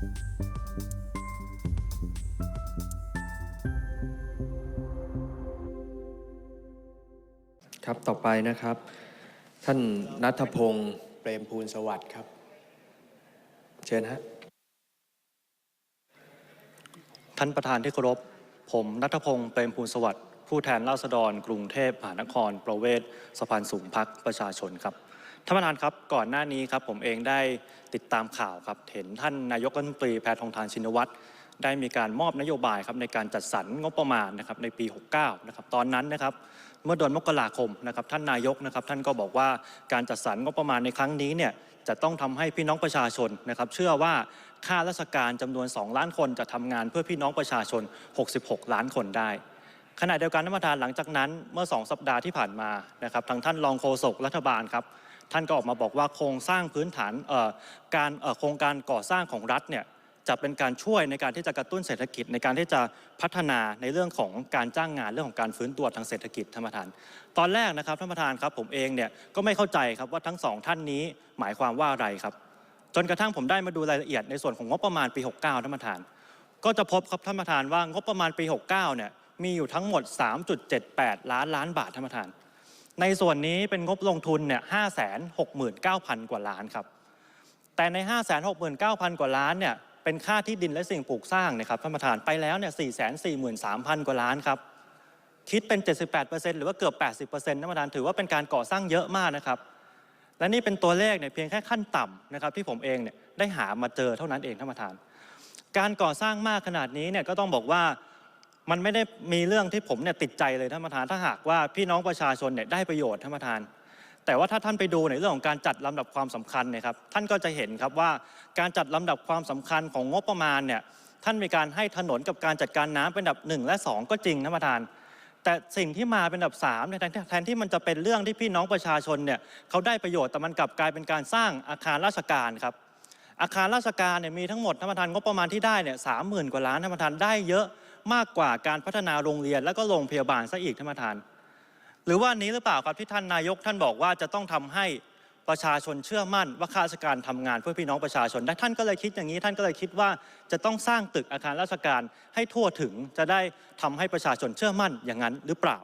ครับต่อไปนะครับ ท่านนัทพงศ์เปรมภูลสวัสดิ์ครับ เชิญฮะท่านประธานที่เคารพผมนัทพงศ์เปรมภูลสวัสดิ์ผู้แทนราษฎร กรุงเทพมหานคร ประเวศสะพานสูงพักประชาชนครับ ท่านประธานครับก่อนหน้านี้ครับผมเองได้ติดตามข่าวครับเห็นท่านนายกรัฐมนตรีแพทองทานชินวัตรได้มีการมอบนโยบายครับในการจัดสรรงบประมาณนะครับในปี 69 นะครับตอนนั้นนะครับเมื่อเดือนมกราคมนะครับท่านนายกนะครับท่านก็บอกว่าการจัดสรรงบประมาณในครั้งนี้เนี่ยจะต้องทำให้พี่น้องประชาชนนะครับเชื่อว่าข้าราชการจำนวน 2 ล้านคนจะทำงานเพื่อพี่น้องประชาชน 66 ล้านคนได้ขณะเดียวกันท่านประธานหลังจากนั้นเมื่อ 2 สัปดาห์ที่ผ่านมานะครับทางท่านรองโฆษกรัฐบาลครับ ท่านก็ออกมาบอกว่าโครงสร้างพื้นฐานการโครงการก่อสร้างของรัฐเนี่ยจะเป็นการช่วยในการที่จะกระตุ้นเศรษฐกิจในการที่จะพัฒนาในเรื่องของการจ้างงานเรื่องของการฟื้นตัวทางเศรษฐกิจท่านประธาน ตอนแรกนะครับท่านประธานครับ ผมเองเนี่ยก็ไม่เข้าใจครับว่าทั้งสองท่านนี้หมายความว่าอะไรครับ จนกระทั่งผมได้มาดูรายละเอียดในส่วนของงบประมาณปี 69ท่านประธาน ก็จะพบครับท่านประธานว่างบประมาณปี 69เนี่ยมีอยู่ทั้งหมด 3.78 ล้านล้านบาทท่านประธาน ในส่วนนี้เป็นงบลงทุนเนี่ย5 6 9 0 0กว่าล้านครับ แต่ใน569,000กว่าล้านเนี่ยเป็นค่าที่ดินและสิ่งปลูกสร้างนะครับท่านประธานไปแล้วเนี่ย443,000กว่าล้านครับ คิดเป็น 78%หรือว่าเกือบ 80%ท่านประธานถือว่าเป็นการก่อสร้างเยอะมากนะครับ และนี่เป็นตัวเลขเนี่ยเพียงแค่ขั้นต่ำนะครับที่ผมเองเนี่ยได้หามาเจอเท่านั้นเองท่านประธาน การก่อสร้างมากขนาดนี้เนี่ยก็ต้องบอกว่า มันไม่ได้มีเรื่องที่ผมเนี่ยติดใจเลยท่านประธานถ้าหากว่าพี่น้องประชาชนเนี่ยได้ประโยชน์ท่านประธาน แต่ว่าถ้าท่านไปดูในเรื่องของการจัดลำดับความสำคัญเนี่ยครับท่านก็จะเห็นครับว่าการจัดลำดับความสำคัญของงบประมาณเนี่ยท่านมีการให้ถนนกับการจัดการน้ำเป็นอันดับหนึ่งและสองก็จริงท่านประธาน แต่สิ่งที่มาเป็นอันดับ3เนี่ยแทนที่แทนที่มันจะเป็นเรื่องที่พี่น้องประชาชนเนี่ยเขาได้ประโยชน์แต่มันกลับกลายเป็นการสร้างอาคารราชการครับอาคารราชการเนี่ยมีทั้งหมดท่านประธานงบประมาณที่ได้เนี่ยสามหมื่นกว่าล้านท่านประธานได้เยอะ มากกว่าการพัฒนาโรงเรียนแล้วก็โรงพยาบาลซะอีกท่านประธาน หรือว่านี้หรือเปล่าครับที่ท่านนายกท่านบอกว่าจะต้องทำให้ประชาชนเชื่อมั่นว่าข้าราชการทำงานเพื่อพี่น้องประชาชนได้ท่านก็เลยคิดอย่างนี้ ท่านก็เลยคิดว่าจะต้องสร้างตึกอาคารราชการให้ทั่วถึงจะได้ทำให้ประชาชนเชื่อมั่นอย่างนั้นหรือเปล่า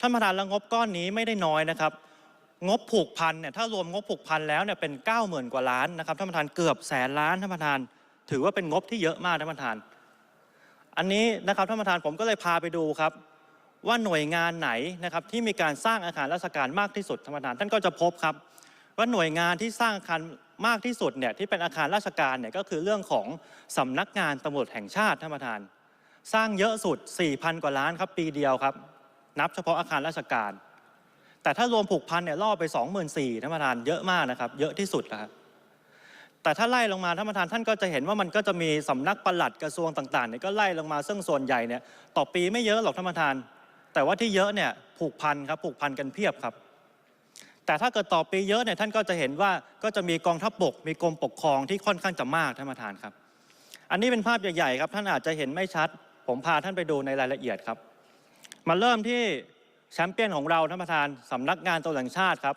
ท่านประธานแล้วงบก้อนนี้ไม่ได้น้อยนะครับงบผูกพันเนี่ยถ้ารวมงบผูกพันแล้วเนี่ยเป็น 9 0,000 กว่าล้านนะครับท่านประธานเกือบแสนล้านท่านประธาน ถือว่าเป็นงบที่เยอะมากท่านประธาน อันนี้นะครับท่านประธานผมก็เลยพาไปดูครับว่าหน่วยงานไหนนะครับที่มีการสร้างอาคารราชการมากที่สุดท่านประธานท่านก็จะพบครับ ว่าหน่วยงานที่สร้างอาคารมากที่สุดเนี่ยที่เป็นอาคารราชการเนี่ยก็คือเรื่องของสำนักงานตำรวจแห่งชาติท่านประธาน สร้างเยอะสุด 4,000 กว่าล้านครับปีเดียวครับ นับเฉพาะอาคารราชการ แต่ถ้ารวมผูกพันเนี่ยล่อไป 24,000ท่านประธานเยอะมากนะครับ เยอะที่สุดนะครับ แต่ถ้าไล่ลงมาท่านประธานท่านก็จะเห็นว่ามันก็จะมีสำนักปลัดกระทรวงต่างๆเนี่ยก็ไล่ลงมาซึ่งส่วนใหญ่เนี่ยต่อปีไม่เยอะหรอกท่านประธาน แต่ว่าที่เยอะเนี่ยผูกพันครับผูกพันกันเพียบครับ แต่ถ้าเกิดต่อปีเยอะเนี่ยท่านก็จะเห็นว่าก็จะมีกองทัพบกมีกรมปกครองที่ค่อนข้างจะมากท่านประธานครับ อันนี้เป็นภาพใหญ่ๆครับท่านอาจจะเห็นไม่ชัด ผมพาท่านไปดูในรายละเอียดครับ มาเริ่มที่แชมเปี้ยนของเราท่านประธานสำนักงานตำรวแห่งชาติครับ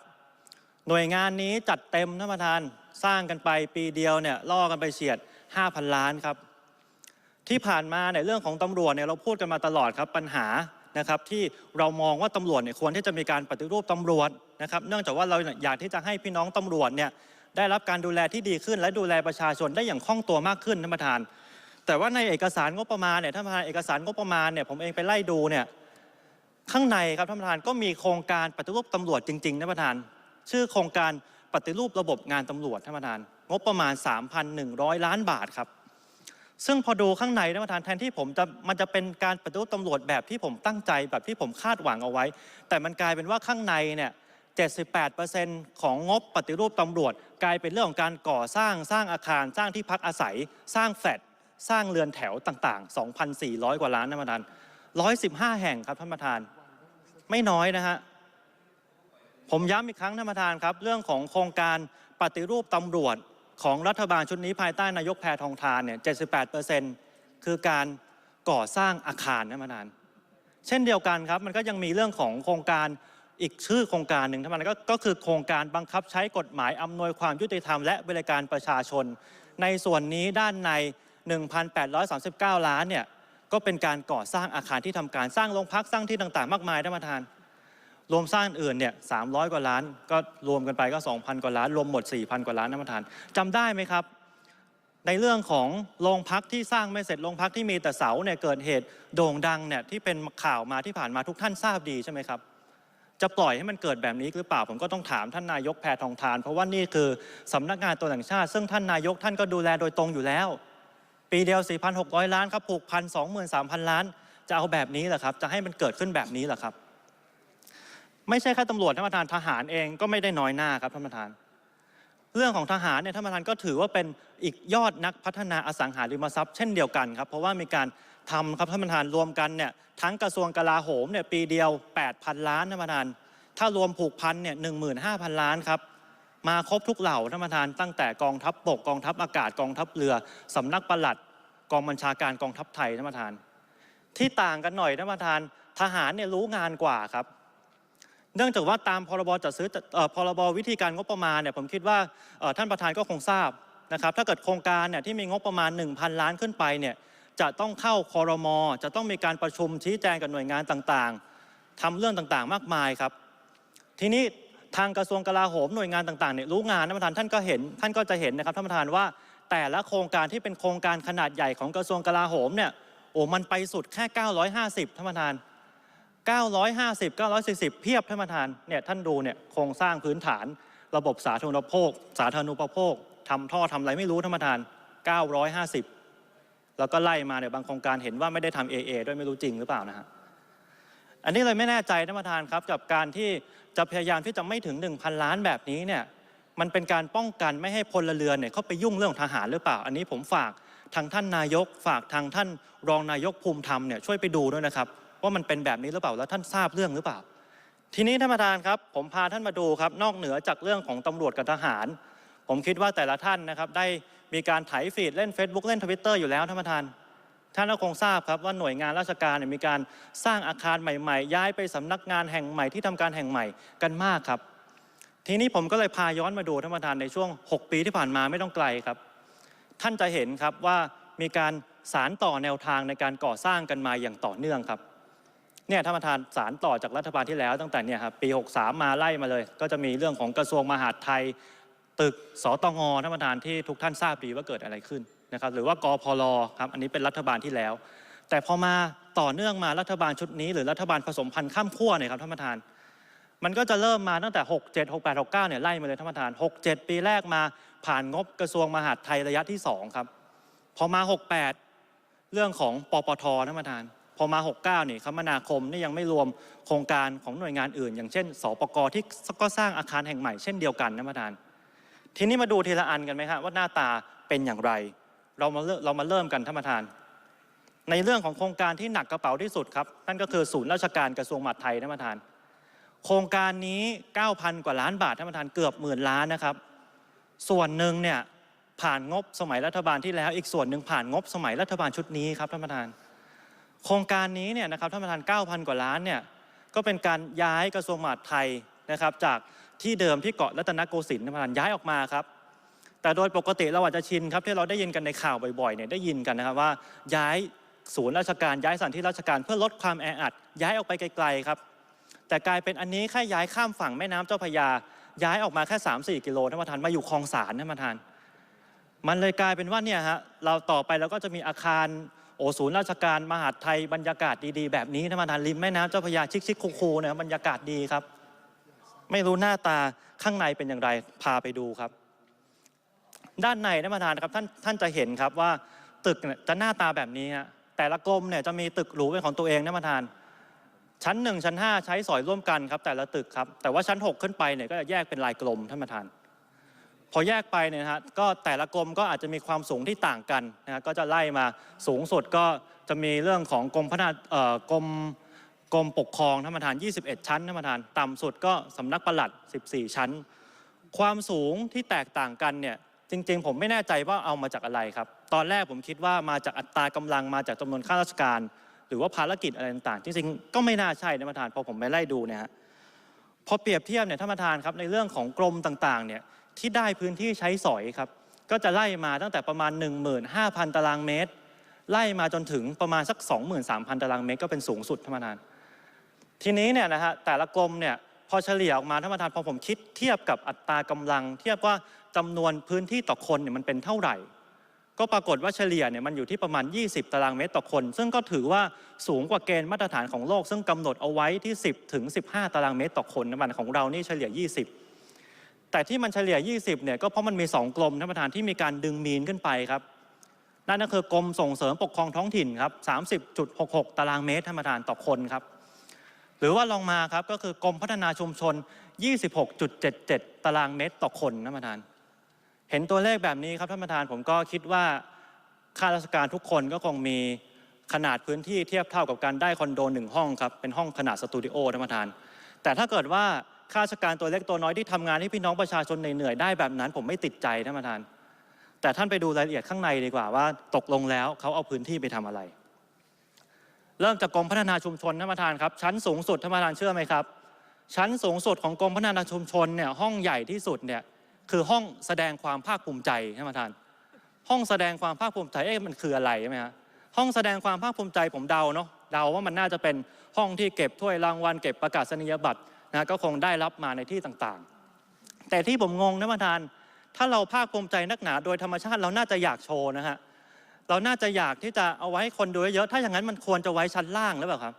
หน่วยงานนี้จัดเต็มท่านประธานสร้างกันไปปีเดียวเนี่ยล่อกันไปเฉียด 5,000 ล้านครับ ที่ผ่านมาในยเรื่องของตำรวจเนี่ยเราพูดกันมาตลอดครับปัญหานะครับที่เรามองว่าตำรวจเนี่ยควรที่จะมีการปฏิรูปตำรวจนะครับ เนื่องจากว่าเราอยากที่จะให้พี่น้องตำรวจเนี่ยได้รับการดูแลที่ดีขึ้น และดูแลประชาชนได้อย่างคล่องตัวมากขึ้นท่านประธาน แต่ว่าในเอกสารงบประมาณเนี่ยท่านประธานเอกสารงบประมาณเนี่ยผมเองไปไล่ดูเนี่ยข้างในครับท่านประธานก็มีโครงการปฏิรูปตำรวจจริงๆท่านประธาน ชื่อโครงการปฏิรูประบบงานตำรวจท่านประธาน งบประมาณ 3,100 ล้านบาทครับ ซึ่งพอดูข้างในท่านประธานแทนที่ผมจะมันจะเป็นการปฏิรูปตำรวจแบบที่ผมตั้งใจแบบที่ผมคาดหวังเอาไว้ แต่มันกลายเป็นว่าข้างในเนี่ย78%ของงบปฏิรูปตำรวจ กลายเป็นเรื่องของการก่อสร้างสร้างอาคาร สร้างที่พักอาศัย สร้างแฟลตสร้างเรือนแถวต่าง ๆ 2,400 กว่าล้านท่านประธาน 115 แห่งครับท่านประธาน ไม่น้อยนะฮะ ผมย้ำอีกครั้งท่านประธานครับ เรื่องของโครงการปฏิรูปตำรวจของรัฐบาลชุดนี้ภายใต้นายกแพทองทานเนี่ย 78 คือการก่อสร้างอาคารท่านประธาน เช่นเดียวกันครับ มันก็ยังมีเรื่องของโครงการอีกชื่อโครงการหนึ่งท่านประธานก็คือโครงการบังคับใช้กฎหมายอำนวยความยุติธรรมและบริการประชาชน ในส่วนนี้ด้านใน 1,839 ล้านเนี่ยก็เป็นการก่อสร้างอาคารที่ทำการสร้างโรงพักสร้างที่ต่างๆ มากมายท่านประธาน รวมสร้างอื่นเนี่ย300กว่าล้าน ก็รวมกันไปก็ 2,000 กว่าล้าน รวมหมด 4,000 กว่าล้านท่านประธานจำได้ไหมครับ ในเรื่องของโรงพักที่สร้างไม่เสร็จโรงพักที่มีแต่เสาเนี่ยเกิดเหตุโด่งดังเนี่ยที่เป็นข่าวมาที่ผ่านมาทุกท่านทราบดีใช่ไหมครับจะปล่อยให้มันเกิดแบบนี้หรือเปล่าผมก็ต้องถามท่านนายกแพทองทาน เพราะว่านี่คือสำนักงานตัวแห่งชาติ ซึ่งท่านนายกท่านก็ดูแลโดยตรงอยู่แล้ว ปีเดียว 4,600 ล้านครับผูกพัน23,000ล้าน จะเอาแบบนี้เหรอครับ จะให้มันเกิดขึ้นแบบนี้เหรอครับ ไม่ใช่แค่ตำรวจท่านประธานทหารเองก็ไม่ได้น้อยหน้าครับท่านประธาน เรื่องของทหารเนี่ยท่านประธานก็ถือว่าเป็นอีกยอดนักพัฒนาอสังหาริมทรัพย์เช่นเดียวกันครับ เพราะว่ามีการทำครับท่านประธานรวมกันเนี่ยทั้งกระทรวงกลาโหมเนี่ยปีเดียว 8,000 ล้านท่านประธาน ถ้ารวมผูกพันเนี่ย15,000ล้านครับมาครบทุกเหล่าท่านประธานตั้งแต่กองทัพบกกองทัพอากาศกองทัพเรือสำนักปลัดกองบัญชาการกองทัพไทยท่านประธาน ที่ต่างกันหน่อยท่านประธานทหารเนี่ยรู้งานกว่าครับ เนื่องจากว่าตามพรบจัดซื้อพรบวิธีการงบประมาณเนี่ยผมคิดว่าท่านประธานก็คงทราบนะครับถ้าเกิดโครงการเนี่ยที่มีงบประมาณ 1,000 ล้านขึ้นไปเนี่ยจะต้องเข้าคอรมอจะต้องมีการประชุมชี้แจงกับหน่วยงานต่างๆทำเรื่องต่างๆมากมายครับ ทีนี้ทางกระทรวงกลาโหมหน่วยงานต่างๆเนี่ยรู้งานท่านประธานท่านก็เห็นท่านก็จะเห็นนะครับท่านประธานว่าแต่ละโครงการที่เป็นโครงการขนาดใหญ่ของกระทรวงกลาโหมเนี่ยโอ้มันไปสุดแค่ 950ท่านประธาน 950 940 เพียบท่านประธานเนี่ยท่านดูเนี่ยโครงสร้างพื้นฐานระบบสาธารณูปโภค สาธารณูปโภคทำท่อทำอะไรไม่รู้ท่านประธาน 950 แล้วก็ไล่มาเนี่ยบางโครงการเห็นว่าไม่ได้ทำ AA ด้วยไม่รู้จริงหรือเปล่านะฮะอันนี้เลยไม่แน่ใจท่านประธานครับ กับการที่จะพยายามที่จะไม่ถึง 1,000 ล้านแบบนี้เนี่ยมันเป็นการป้องกันไม่ให้พลเรือนเนี่ยเขาไปยุ่งเรื่องทหารหรือเปล่า อันนี้ผมฝากทางท่านนายก ฝากทางท่านรองนายกภูมิธรรมเนี่ยช่วยไปดูด้วยนะครับ ว่ามันเป็นแบบนี้หรือเปล่าแล้วท่านทราบเรื่องหรือเปล่า ทีนี้ท่านประธานครับ ผมพาท่านมาดูครับ นอกเหนือจากเรื่องของตำรวจกับทหาร ผมคิดว่าแต่ละท่านนะครับได้มีการไถฟีดเล่น Facebook เล่นทวิตเตอร์อยู่แล้วท่านประธานท่านก็คงทราบครับว่าหน่วยงานราชการมีการสร้างอาคารใหม่ๆ ย้ายไปสำนักงานแห่งใหม่ที่ทำการแห่งใหม่กันมากครับ ทีนี้ผมก็เลยพาย้อนมาดูท่านประธานในช่วง 6 ปีที่ผ่านมาไม่ต้องไกลครับ ท่านจะเห็นครับว่ามีการสารต่อแนวทางในการก่อสร้างกันมาอย่างต่อเนื่องครับ เนี่ยท่านประธานสารต่อจากรัฐบาลที่แล้วตั้งแต่เนี่ยครับปี 63 มาไล่มาเลย ก็จะมีเรื่องของกระทรวงมหาดไทย ตึกสตงท่านประธานที่ทุกท่านทราบดีว่าเกิดอะไรขึ้นนะครับหรือว่ากพลครับอันนี้เป็นรัฐบาลที่แล้ว แต่พอมาต่อเนื่องมารัฐบาลชุดนี้ หรือรัฐบาลผสมพันธ์ข้ามขั้วเนี่ยครับท่านประธาน มันก็จะเริ่มมาตั้งแต่ 67 68 69เนี่ยไล่มาเลยท่านประธาน 67 ปีแรกมาผ่านงบกระทรวงมหาดไทยระยะที่2ครับพอมา 68 เรื่องของปปทท่านประธาน พอมา 69นี่คมนาคมนี่ยังไม่รวมโครงการของหน่วยงานอื่น อย่างเช่นสปกที่ก็สร้างอาคารแห่งใหม่เช่นเดียวกันท่านประธาน ทีนี้มาดูทีละอันกันไหมครับว่าหน้าตาเป็นอย่างไร เรามาเริ่มเรามาเริ่มกันท่านประธาน ในเรื่องของโครงการที่หนักกระเป๋าที่สุดครับนั่นก็คือศูนย์ราชการกระทรวงมหาดไทยท่านประธาน โครงการนี้ 9,000 กว่าล้านบาทท่านประธานเกือบหมื่นล้านนะครับส่วนหนึ่งเนี่ยผ่านงบสมัยรัฐบาลที่แล้ว อีกส่วนหนึ่งผ่านงบสมัยรัฐบาลชุดนี้ครับท่านประธาน โครงการนี้เนี่ยนะครับท่านประธาน 9,000 กว่าล้านเนี่ยก็เป็นการย้ายกระทรวงมหาดไทยนะครับจากที่เดิมที่เกาะรัตนโกสินทร์ท่านประธานย้ายออกมาครับแต่โดยปกติเราอาจจะชินครับที่เราได้ยินกันในข่าวบ่อยๆเนี่ยได้ยินกันนะครับว่าย้ายศูนย์ราชการย้ายสถานที่ราชการเพื่อลดความแออัด ย้ายออกไปไกลๆครับ แต่กลายเป็นอันนี้แค่ย้ายข้ามฝั่งแม่น้ำเจ้าพยา ย้ายออกมาแค่3-4กิโลท่านประธานมาอยู่คลองสารท่านประธาน มันเลยกลายเป็นว่าเนี่ยฮะเราต่อไปเราก็จะมีอาคาร โอศูนย์ราชการมหาดไทยบรรยากาศดีๆ แบบนี้ท่านประธานริมแม่น้ำเจ้าพระยาชิคๆคูๆเนี่ยบรรยากาศดีครับ ไม่รู้หน้าตาข้างในเป็นอย่างไรพาไปดูครับ ด้านในท่านประธานครับท่านท่านจะเห็นครับว่าตึกเนี่ยจะหน้าตาแบบนี้ฮะแต่ละกรมเนี่ยจะมีตึกหรูเป็นของตัวเองท่านประธาน ชั้น1ชั้น5ใช้สอยร่วมกันครับแต่ละตึกครับแต่ว่าชั้น6ขึ้นไปเนี่ยก็จะแยกเป็นลายกลมท่านประธาน พอแยกไปเนี่ยนะฮะก็แต่ละกรมก็อาจจะมีความสูงที่ต่างกันนะฮะก็จะไล่มาสูงสุดก็จะมีเรื่องของกรมพัฒนาเอ่อกรมกรมปกครองท่านประธาน 21 ชั้นท่านประธานต่ำสุดก็สำนักปลัด 14 ชั้น ความสูงที่แตกต่างกันเนี่ยจริงๆ ผมไม่แน่ใจว่าเอามาจากอะไรครับ ตอนแรกผมคิดว่ามาจากอัตรากำลังมาจากจำนวนข้าราชการ หรือว่าภารกิจอะไรต่างๆจริงๆก็ไม่น่าใช่นะท่านประธานพอผมไปไล่ดูเนี่ยฮะพอเปรียบเทียบเนี่ยท่านประธานครับในเรื่องของกรมต่างๆเนี่ย ที่ได้พื้นที่ใช้สอยครับ ก็จะไล่มาตั้งแต่ประมาณ 15,000 ตารางเมตร ไล่มาจนถึงประมาณสัก 23,000 ตารางเมตร ก็เป็นสูงสุดท่านประธาน ทีนี้เนี่ยนะฮะแต่ละกรมเนี่ยพอเฉลี่ยออกมาท่านประธานพอผมคิดเทียบกับอัตรากำลัง เทียบว่าจำนวนพื้นที่ต่อคนเนี่ยมันเป็นเท่าไหร่ ก็ปรากฏว่าเฉลี่ยเนี่ยมันอยู่ที่ประมาณ 20 ตารางเมตรต่อคน ซึ่งก็ถือว่าสูงกว่าเกณฑ์มาตรฐานของโลก ซึ่งกำหนดเอาไว้ที่ 10 ถึง 15 ตารางเมตรต่อคนนะมันของเรานี่เฉลี่ย 20 แต่ที่มันเฉลี่ย 20 เนี่ยก็เพราะมันมี 2 กรมท่านประธานที่มีการดึงมีนขึ้นไปครับ นั่นก็คือกรมส่งเสริมปกครองท้องถิ่นครับ 30.66 ตารางเมตรท่านประธานต่อคนครับ หรือว่าลองมาครับก็คือกรมพัฒนาชุมชน 26.77 ตารางเมตรต่อคนท่านประธาน เห็นตัวเลขแบบนี้ครับท่านประธานผมก็คิดว่าข้าราชการทุกคนก็คงมีขนาดพื้นที่เทียบเท่ากับการได้คอนโดหนึ่งห้องครับเป็นห้องขนาดสตูดิโอท่านประธาน แต่ถ้าเกิดว่า ข้าราชการตัวเล็กตัวน้อยที่ทำงานให้พี่น้องประชาชนเหนื่อยๆได้แบบนั้น ผมไม่ติดใจท่านประธาน แต่ท่านไปดูรายละเอียดข้างในดีกว่าว่า ตกลงแล้วเขาเอาพื้นที่ไปทำอะไร เริ่มจากกรมพัฒนาชุมชนท่านประธานครับ ชั้นสูงสุดท่านประธานเชื่อไหมครับ ชั้นสูงสุดของกรมพัฒนาชุมชนเนี่ยห้องใหญ่ที่สุดเนี่ยคือห้องแสดงความภาคภูมิใจท่านประธาน ห้องแสดงความภาคภูมิใจเอ๊ะมันคืออะไรใช่ไหมฮะห้องแสดงความภาคภูมิใจผมเดาเนาะเดาว่ามันน่าจะเป็นห้องที่เก็บถ้วยรางวัลเก็บประกาศนียบัตร นะก็คงได้รับมาในที่ต่างๆ แต่ที่ผมงงนะประธาน ถ้าเราภาคภูมิใจนักหนา โดยธรรมชาติเราน่าจะอยากโชว์นะฮะเราน่าจะอยากที่จะเอาไว้ให้คนดูเยอะ ถ้าอย่างนั้นมันควรจะไว้ชั้นล่างหรือเปล่าครับ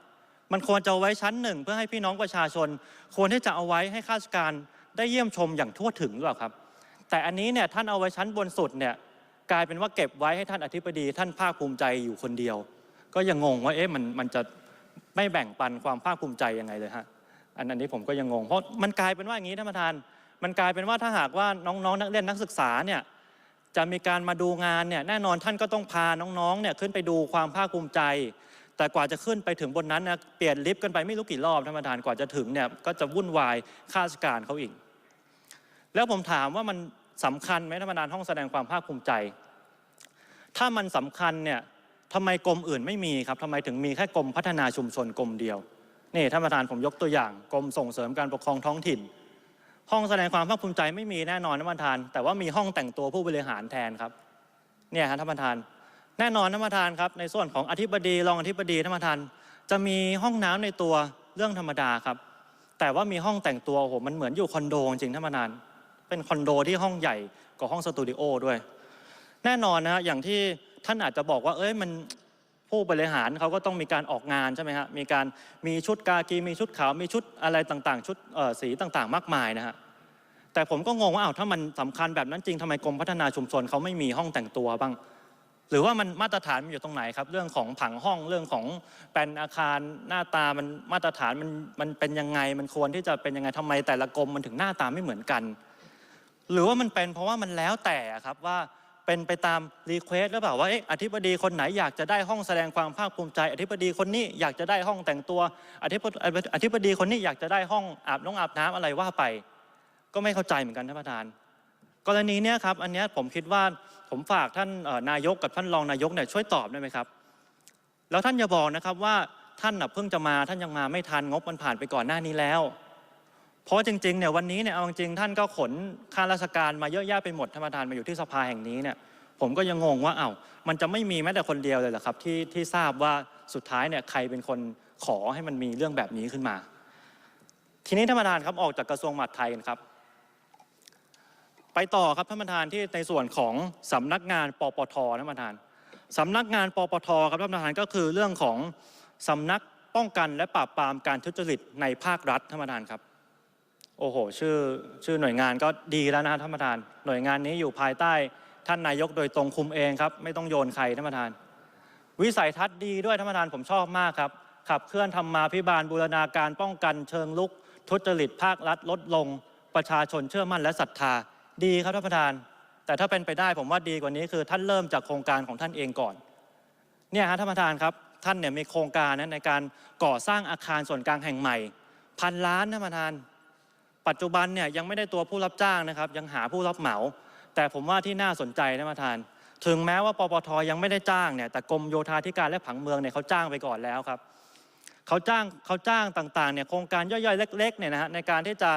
มันควรจะไว้ชั้นหนึ่งเพื่อให้พี่น้องประชาชน ควรที่จะเอาไว้ให้ข้าราชการได้เยี่ยมชมอย่างทั่วถึงหรือเปล่าครับ แต่อันนี้เนี่ยท่านเอาไว้ชั้นบนสุดเนี่ยกลายเป็นว่าเก็บไว้ให้ท่านอธิบดีท่านภาคภูมิใจอยู่คนเดียว ก็ยังงงว่าเอ๊ะมันมันจะไม่แบ่งปันความภาคภูมิใจยังไงเลยฮะ อันนี้ผมก็ยังงง เพราะมันกลายเป็นว่าอย่างนี้ท่านประธาน มันกลายเป็นว่าถ้าหากว่าน้องๆ นักเรียนนักศึกษาเนี่ยจะมีการมาดูงานเนี่ยแน่นอนท่านก็ต้องพาน้องๆเนี่ยขึ้นไปดูความภาคภูมิใจ แต่กว่าจะขึ้นไปถึงบนนั้นนะเปลี่ยนลิฟต์กันไปไม่รู้กี่รอบท่านประธานกว่าจะถึงเนี่ยก็จะวุ่นวายข้าราชการเขาอีก แล้วผมถามว่ามันสำคัญไหมท่านประธานห้องแสดงความภาคภูมิใจ ถ้ามันสำคัญเนี่ยทำไมกรมอื่นไม่มีครับทำไมถึงมีแค่กรมพัฒนาชุมชนกรมเดียว นี่ท่านประธานผมยกตัวอย่างกรมส่งเสริมการปกครองท้องถิ่น ห้องแสดงความภาคภูมิใจไม่มีแน่นอนท่านประธาน แต่ว่ามีห้องแต่งตัวผู้บริหารแทนครับเนี่ยครับท่านประธาน แน่นอนท่านประธานครับ ในส่วนของอธิบดีรองอธิบดีท่านประธาน จะมีห้องน้ำในตัวเรื่องธรรมดาครับ แต่ว่ามีห้องแต่งตัวโอ้โหมันเหมือนอยู่คอนโดจริงท่านประธาน เป็นคอนโดที่ห้องใหญ่กว่าห้องสตูดิโอด้วย แน่นอนนะฮะอย่างที่ท่านอาจจะบอกว่าเอ้ยมัน ผู้บริหารเขาก็ต้องมีการออกงานใช่ไหมฮะมีการมีชุดกากีมีชุดขาวมีชุดอะไรต่างๆ ชุดสีต่างๆ มากมายนะฮะแต่ผมก็งงว่าอ้าวถ้ามันสำคัญแบบนั้นจริงทำไมกรมพัฒนาชุมชนเขาไม่มีห้องแต่งตัวบ้าง หรือว่ามันมาตรฐานมันอยู่ตรงไหนครับ เรื่องของผังห้องเรื่องของแปลนอาคารหน้าตามันมาตรฐานมันมันเป็นยังไงมันควรที่จะเป็นยังไงทำไมแต่ละกรมมันถึงหน้าตาไม่เหมือนกัน หรือว่ามันเป็นเพราะว่ามันแล้วแต่ครับว่า เป็นไปตามรีเควสหรือเปล่าว่าเอ๊ะอธิบดีคนไหนอยากจะได้ห้องแสดงความภาคภูมิใจ อธิบดีคนนี้อยากจะได้ห้องแต่งตัว อธิบดีอธิบดีคนนี้อยากจะได้ห้องอาบน้องอาบน้ำอะไรว่าไป ก็ไม่เข้าใจเหมือนกันท่านประธาน กรณีเนี้ยครับอันเนี้ยผมคิดว่าผมฝากท่านนายกกับท่านรองนายกเนี่ยช่วยตอบได้ไหมครับ แล้วท่านอย่าบอกนะครับว่าท่านเพิ่งจะมาท่านยังมาไม่ทันงบมันผ่านไปก่อนหน้านี้แล้ว เพราะจริงๆเนี่ยวันนี้เนี่ยเอาจริงท่านก็ขนข้าราชการมาเยอะแยะไปหมดท่านประธานมาอยู่ที่สภาแห่งนี้เนี่ยผมก็ยังงงว่าเอ้ามันจะไม่มีแม้แต่คนเดียวเลยเหรอครับที่ที่ทราบว่าสุดท้ายเนี่ยใครเป็นคนขอให้มันมีเรื่องแบบนี้ขึ้นมา ทีนี้ท่านประธานครับออกจากกระทรวงมหาดไทยกันครับ ไปต่อครับท่านประธานที่ในส่วนของสำนักงานปปทท่านประธานสำนักงานปปทครับท่านประธานก็คือเรื่องของสำนักป้องกันและปราบปรามการทุจริตในภาครัฐท่านประธานครับ โอ้โห ชื่อชื่อหน่วยงานก็ดีแล้วนะท่านประธาน หน่วยงานนี้อยู่ภายใต้ท่านนายกโดยตรงคุมเองครับ ไม่ต้องโยนใครท่านประธาน วิสัยทัศน์ดีด้วยท่านประธานผมชอบมากครับ ขับเคลื่อนธรรมาพิบาลบูรณาการป้องกันเชิงลุก ทุจริตภาครัฐลดลง ประชาชนเชื่อมั่นและศรัทธา ดีครับท่านประธาน แต่ถ้าเป็นไปได้ผมว่าดีกว่านี้คือท่านเริ่มจากโครงการของท่านเองก่อนเนี่ยฮะท่านประธานครับท่านเนี่ยมีโครงการนะในการก่อสร้างอาคารส่วนกลางแห่งใหม่ พันล้านท่านประธาน ปัจจุบันเนี่ยยังไม่ได้ตัวผู้รับจ้างนะครับ ยังหาผู้รับเหมา แต่ผมว่าที่น่าสนใจนะประธาน ถึงแม้ว่าปปทยังไม่ได้จ้างเนี่ยแต่กรมโยธาธิการและผังเมืองเนี่ยเขาจ้างไปก่อนแล้วครับเขาจ้างเขาจ้างต่างๆเนี่ยโครงการย่อยๆ เล็กๆเนี่ยนะฮะในการที่จะ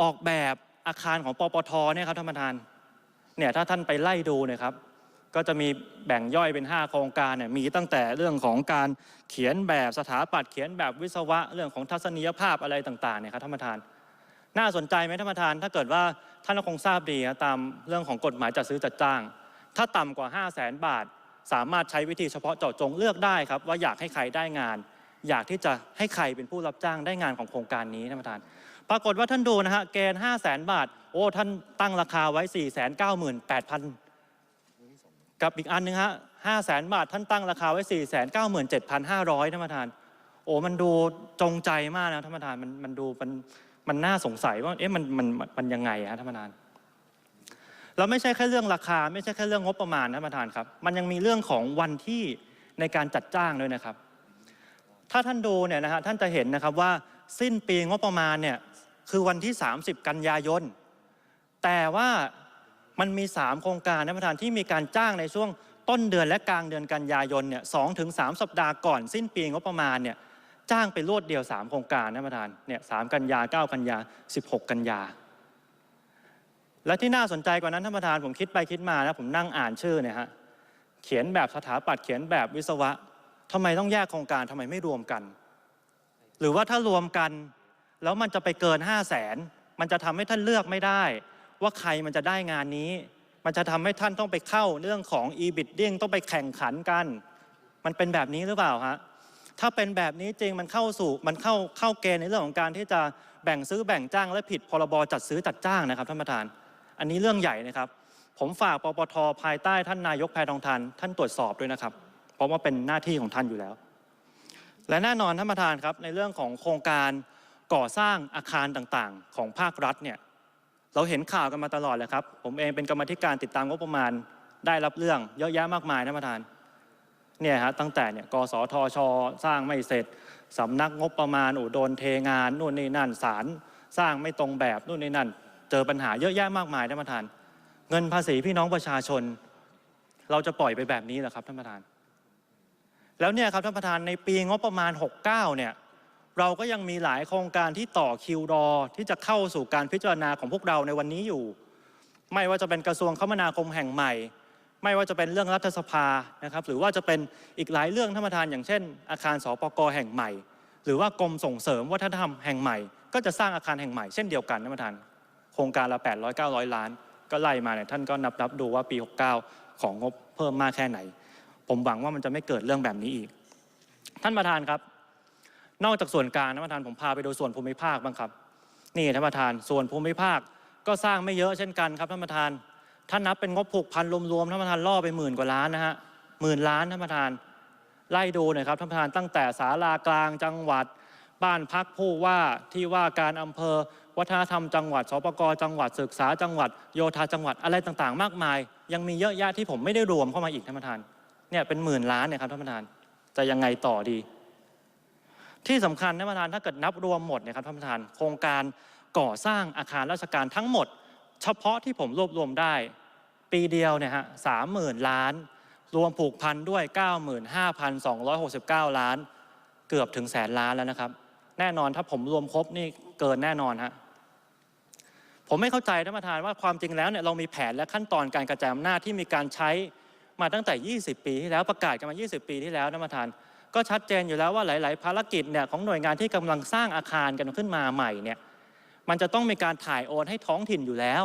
ออกแบบอาคารของปปทเนี่ยครับท่านประธานเนี่ยถ้าท่านไปไล่ดูเนะครับ ก็จะมีแบ่งย่อยเป็น 5 โครงการเนี่ยมีตั้งแต่เรื่องของการเขียนแบบสถาปัตย์เขียนแบบวิศวะเรื่องของทัศนียภาพอะไรต่างๆเนี่ยครับท่านประธาน น่าสนใจไหมท่านประธาน ถ้าเกิดว่าท่านก็คงทราบดีนะตามเรื่องของกฎหมายจัดซื้อจัดจ้าง ถ้าต่ำกว่า 5 0 0แสนบาท สามารถใช้วิธีเฉพาะเจาะจงเลือกได้ครับ ว่าอยากให้ใครได้งาน อยากที่จะให้ใครเป็นผู้รับจ้างได้งานของโครงการนี้ท่านประธาน ปรากฏว่าท่านดูนะฮะเกณฑ์5 0 0แสนบาท โอ้ท่านตั้งราคาไว้ 4 9 8 0 0 0 กับอีกอันหนึงฮะห้าแสนบาทท่านตั้งราคาไว้สี่แสนเก้าหมื่นเจ็ดพันห้าร้อยท่านประธาน โอ้มันดูจงใจมากนะท่านประธานมันมันดูมัน มันน่าสงสัยว่าเอ๊ะมันมันมันยังไงฮะท่านประธานแล้วไม่ใช่แค่เรื่องราคา ไม่ใช่แค่เรื่องงบประมาณท่านประธานครับ มันยังมีเรื่องของวันที่ในการจัดจ้างด้วยนะครับ ถ้าท่านดูเนี่ยนะฮะท่านจะเห็นนะครับว่าสิ้นปีงบประมาณเนี่ยคือวันที่ 30 กันยายน แต่ว่ามันมี 3 โครงการท่านประธานที่มีการจ้างในช่วงต้นเดือนและกลางเดือนกันยายนเนี่ยสองถึงสสัปดาห์ก่อนสิ้นปีงบประมาณเนี่ย จ้างไปรวดเดียว 3 โครงการนะท่านประธานเนี่ยสกันยา 9 กันยา 16 กันยา และที่น่าสนใจกว่านั้นท่านประธานผมคิดไปคิดมานะผมนั่งอ่านชื่อเนี่ยฮะเขียนแบบสถาปัตย์เขียนแบบวิศวะทำไมต้องแยกโครงการทำไมไม่รวมกัน หรือว่าถ้ารวมกันแล้วมันจะไปเกิน 5 0 0แสนมันจะทำให้ท่านเลือกไม่ได้ ว่าใครมันจะได้งานนี้ มันจะทำให้ท่านต้องไปเข้าเรื่องของ e-bidding ต้องไปแข่งขันกัน มันเป็นแบบนี้หรือเปล่าฮะ ถ้าเป็นแบบนี้จริงมันเข้าสู่มันเข้าเข้าเกณฑ์ในเรื่องของการที่จะแบ่งซื้อแบ่งจ้างและผิดพรบจัดซื้อจัดจ้างนะครับท่านประธาน อันนี้เรื่องใหญ่นะครับ ผมฝากปปทภายใต้ท่านนายกแพทองทานท่านตรวจสอบด้วยนะครับ เพราะว่าเป็นหน้าที่ของท่านอยู่แล้ว และแน่นอนท่านประธานครับ ในเรื่องของโครงการก่อสร้างอาคารต่างๆ ของภาครัฐเนี่ยเราเห็นข่าวกันมาตลอดเลยครับ ผมเองเป็นกรรมธิการติดตามงบประมาณได้รับเรื่องเยอะแยะมากมายท่านประธาน เนี่ยฮะตั้งแต่เนี่ยกสทช สร้างไม่เสร็จสำนักงบประมาณโอ้โดนเทงานนู่นนี่นั่นศาลสร้างไม่ตรงแบบนู่นนี่นั่น เจอปัญหาเยอะแยะมากมายท่านประธาน เงินภาษีพี่น้องประชาชน เราจะปล่อยไปแบบนี้เหรอครับท่านประธาน แล้วเนี่ยครับท่านประธานในปีงบประมาณ 69 เนี่ยเราก็ยังมีหลายโครงการที่ต่อคิวรอ ที่จะเข้าสู่การพิจารณาของพวกเราในวันนี้อยู่ ไม่ว่าจะเป็นกระทรวงคมนาคมแห่งใหม่ ไม่ว่าจะเป็นเรื่องรัฐสภานะครับหรือว่าจะเป็นอีกหลายเรื่องท่านประธาน อย่างเช่น อาคารสปกแห่งใหม่ หรือว่ากรมส่งเสริมวัฒนธรรมแห่งใหม่ ก็จะสร้างอาคารแห่งใหม่เช่นเดียวกันท่านประธาน โครงการละ 800 900 ล้าน ก็ไล่มาเนี่ยท่านก็นับนับดูว่าปี 69 ของงบเพิ่มมากแค่ไหน ผมหวังว่ามันจะไม่เกิดเรื่องแบบนี้อีก ท่านประธานครับ นอกจากส่วนกลางท่านประธานผมพาไปดูส่วนภูมิภาคบ้างครับ นี่ท่านประธานส่วนภูมิภาคก็สร้างไม่เยอะเช่นกันครับท่านประธาน ถ้านับเป็นงบผูกพันรวมๆท่านประธานล่อไปหมื่นกว่าล้านนะฮะหมื่นล้านท่านประธานไล่ดูหน่อยครับท่านประธานตั้งแต่ศาลากลางจังหวัด บ้านพักผู้ว่าที่ว่าการอำเภอ วัฒนธรรมจังหวัดสปกจังหวัดศึกษาจังหวัด โยธาจังหวัดอะไรต่างๆ มากมาย ยังมีเยอะแยะที่ผมไม่ได้รวมเข้ามาอีกท่านประธานเนี่ยเป็นหมื่นล้านเนี่ยครับท่านประธานจะยังไงต่อดี ที่สำคัญท่านประธานถ้าเกิดนับรวมหมดเนี่ยครับท่านประธานโครงการก่อสร้างอาคารราชการทั้งหมด เฉพาะที่ผมรวบรวมได้ ปีเดียวเนี่ยฮะสามหมื่นล้าน รวมผูกพันด้วย 95,269 ล้าน เกือบถึงแสนล้านแล้วนะครับ แน่นอนถ้าผมรวมครบนี่เกินแน่นอนฮะผมไม่เข้าใจท่านประธานว่าความจริงแล้วเนี่ยเรามีแผนและขั้นตอนการกระจายอำนาจที่มีการใช้มาตั้งแต่ 20 ปีที่แล้วประกาศกันมา 20 ปีที่แล้วท่านประธาน ก็ชัดเจนอยู่แล้วว่าหลาย ๆ ภารกิจเนี่ยของหน่วยงานที่กำลังสร้างอาคารกันขึ้นมาใหม่เนี่ย มันจะต้องมีการถ่ายโอนให้ท้องถิ่นอยู่แล้ว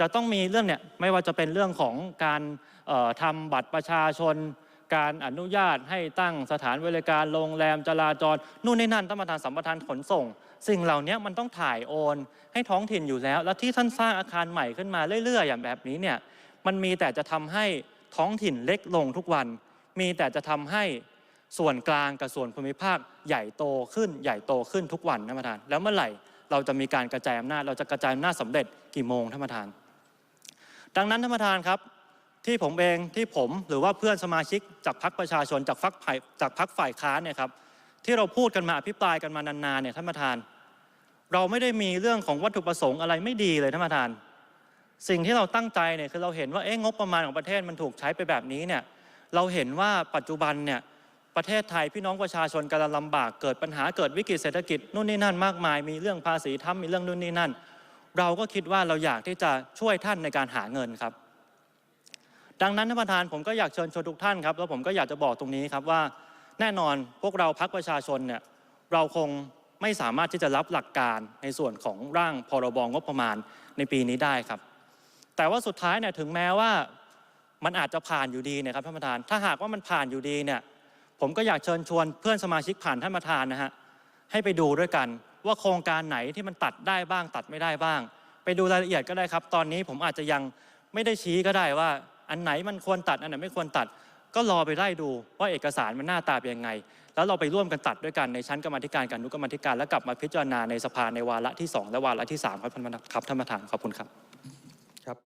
จะต้องมีเรื่องเนี่ยไม่ว่าจะเป็นเรื่องของการเอ่อทำบัตรประชาชน การอนุญาตให้ตั้งสถานบริการโรงแรมจราจรนู่นนี่นั่นท่านประธานสัมปทานขนส่ง สิ่งเหล่านี้มันต้องถ่ายโอนให้ท้องถิ่นอยู่แล้ว แล้วที่ท่านสร้างอาคารใหม่ขึ้นมาเรื่อยๆ อย่างแบบนี้เนี่ยมันมีแต่จะทำให้ท้องถิ่นเล็กลงทุกวัน มีแต่จะทำให้ส่วนกลางกับส่วนภูมิภาคใหญ่โตขึ้นใหญ่โตขึ้นทุกวันท่านประธาน แล้วเมื่อไหร่ เราจะมีการกระจายอำนาจ เราจะกระจายอำนาจสำเร็จกี่โมงท่านประธาน ดังนั้นท่านประธานครับที่ผมเองที่ผมหรือว่าเพื่อนสมาชิกจากพรรคประชาชนจากพรรคจากพรรคฝ่ายค้านเนี่ยครับที่เราพูดกันมาอภิปรายกันมานานๆเนี่ยท่านประธาน เราไม่ได้มีเรื่องของวัตถุประสงค์อะไรไม่ดีเลยท่านประธาน สิ่งที่เราตั้งใจเนี่ยคือเราเห็นว่าเอ๊ะงบประมาณของประเทศมันถูกใช้ไปแบบนี้เนี่ยเราเห็นว่าปัจจุบันเนี่ย ประเทศไทยพี่น้องประชาชนกำลังลำบากเกิดปัญหาเกิดวิกฤตเศรษฐกิจนู่นนี่นั่นมากมาย มีเรื่องภาษีทำมีเรื่องนู่นนี่นั่น เราก็คิดว่าเราอยากที่จะช่วยท่านในการหาเงินครับ ดังนั้นท่านประธานผมก็อยากเชิญชวนทุกท่านครับแล้วผมก็อยากจะบอกตรงนี้ครับว่า แน่นอนพวกเราพักประชาชนเนี่ยเราคงไม่สามารถที่จะรับหลักการในส่วนของร่างพรบงบประมาณในปีนี้ได้ครับ แต่ว่าสุดท้ายเนี่ยถึงแม้ว่ามันอาจจะผ่านอยู่ดีนะครับท่านประธาน ถ้าหากว่ามันผ่านอยู่ดีเนี่ย ผมก็อยากเชิญชวนเพื่อนสมาชิกผ่านท่านประธานนะฮะให้ไปดูด้วยกันว่าโครงการไหนที่มันตัดได้บ้าง ตัดไม่ได้บ้าง ไปดูรายละเอียดก็ได้ครับ ตอนนี้ผมอาจจะยังไม่ได้ชี้ก็ได้ว่า อันไหนมันควรตัดอันไหนไม่ควรตัด ก็รอไปไล่ดูว่าเอกสารมันหน้าตาเป็นยังไง แล้วเราไปร่วมกันตัดด้วยกันในชั้นกรรมธิการกับอนุกรรมธิการแล้วกลับมาพิจารณาในสภาในวาระที่ 2 และวาระที่3ครับท่านประธานครับท่านประธานขอบคุณครับ